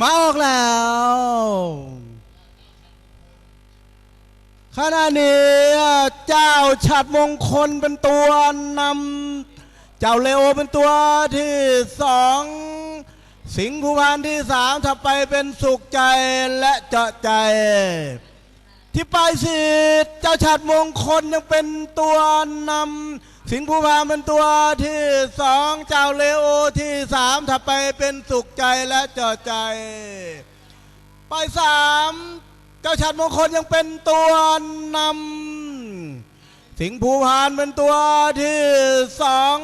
มาออกแล้ว ขณะนี้เจ้าฉัดมงคลเป็นตัวนำเจ้าเลโอเป็นตัวที่สองสิงห์ภูพานที่สามถ้าไปเป็นสุขใจและเจาะใจ ที่ปลายสีเจ้าฉัดมงคลยังเป็นตัวนำ สิงห์ภูพานเป็นตัวที่สองเจ้าเลโอที่สามถ้าไปเป็นสุขใจและเจาะใจ ไปสามเจ้าฉัดมงคลยังเป็นตัวนำสิงห์ภูพานเป็นตัวที่สอง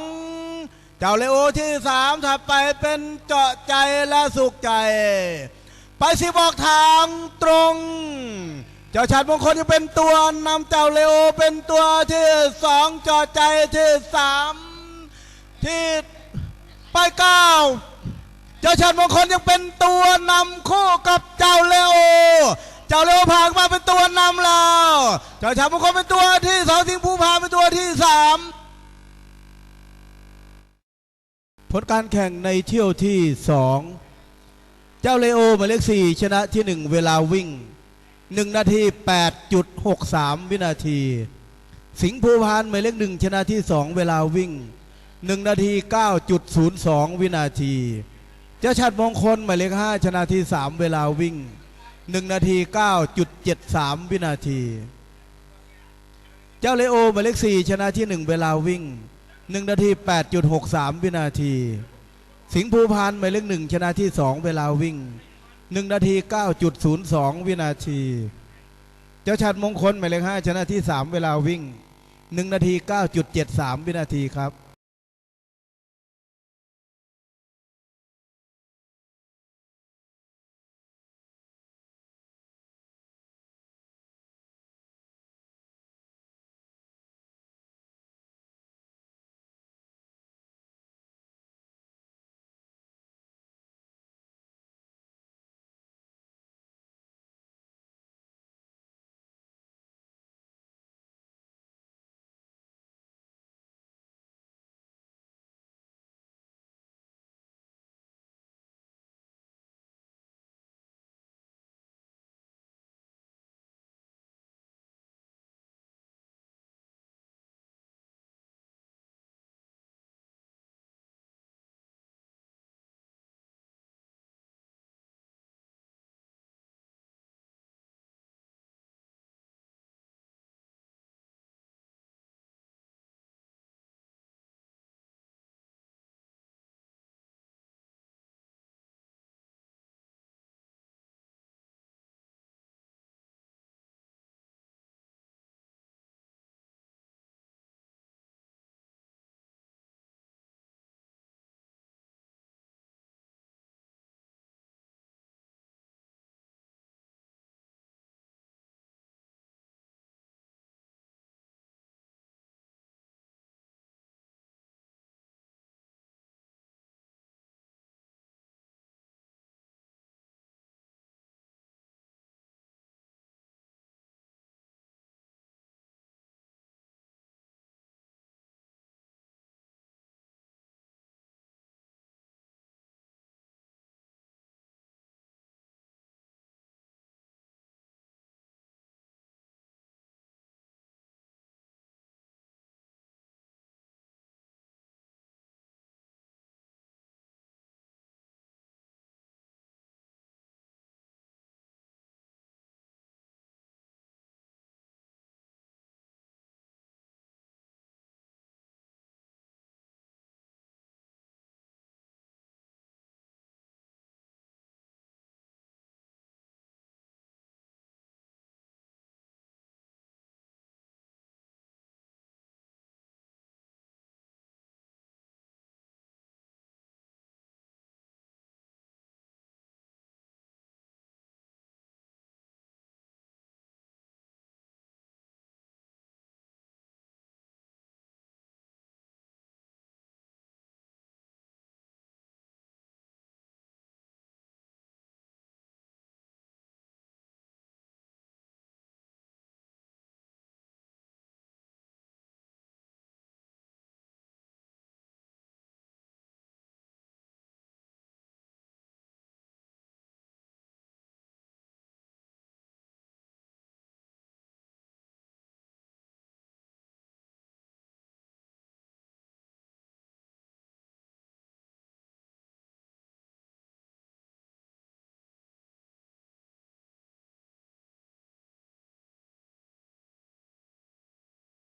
เจ้าเลโอที่สามถ้าไปเป็นเจาะใจและสุขใจ ไปสิบอกทางตรง เจ้าฉัดมงคลยังเป็นตัวนำเจ้าเลโอเป็นตัวที่สองเจาใจที่สามที่ไปเก้าเจ้าชันมงคลยังเป็นตัวนำคู่กับเจ้าเลโอ เจ้าเลโอผ่านมาเป็นตัวนำแล้ว เจ้าชันมงคลเป็นตัวที่สองสิงห์ภูพาเป็นตัวที่สามผลการแข่งในเที่ยวที่สองเจ้าเลโอหมายเลขสี่ชนะที่หนึ่งเวลาวิ่ง หนึ่งนาทีแปดจุดหกสามวินาที สิงห์ภูพานหมายเลขหนึ่งชนะที่สองเวลาวิ่งหนึ่งนาทีเก้าจุดศูนย์สองวินาทีเจ้าชัดมงคลหมายเลขห้าชนะที่สามเวลาวิ่งหนึ่งนาทีเก้าจุดเจ็ดสามวินาที เจ้าเลโอหมายเลขสี่ชนะที่หนึ่งเวลาวิ่งหนึ่งนาทีแปดจุดหกสามวินาที สิงห์ภูพานหมายเลขหนึ่งชนะที่สองเวลาวิ่ง หนึ่งนาทีเก้าจุดศูนย์สองวินาที เจ้าชัดมงคลหมายเลขห้าชนะที่สามเวลาวิ่งหนึ่งนาทีเก้าจุดเจ็ดสามวินาทีครับ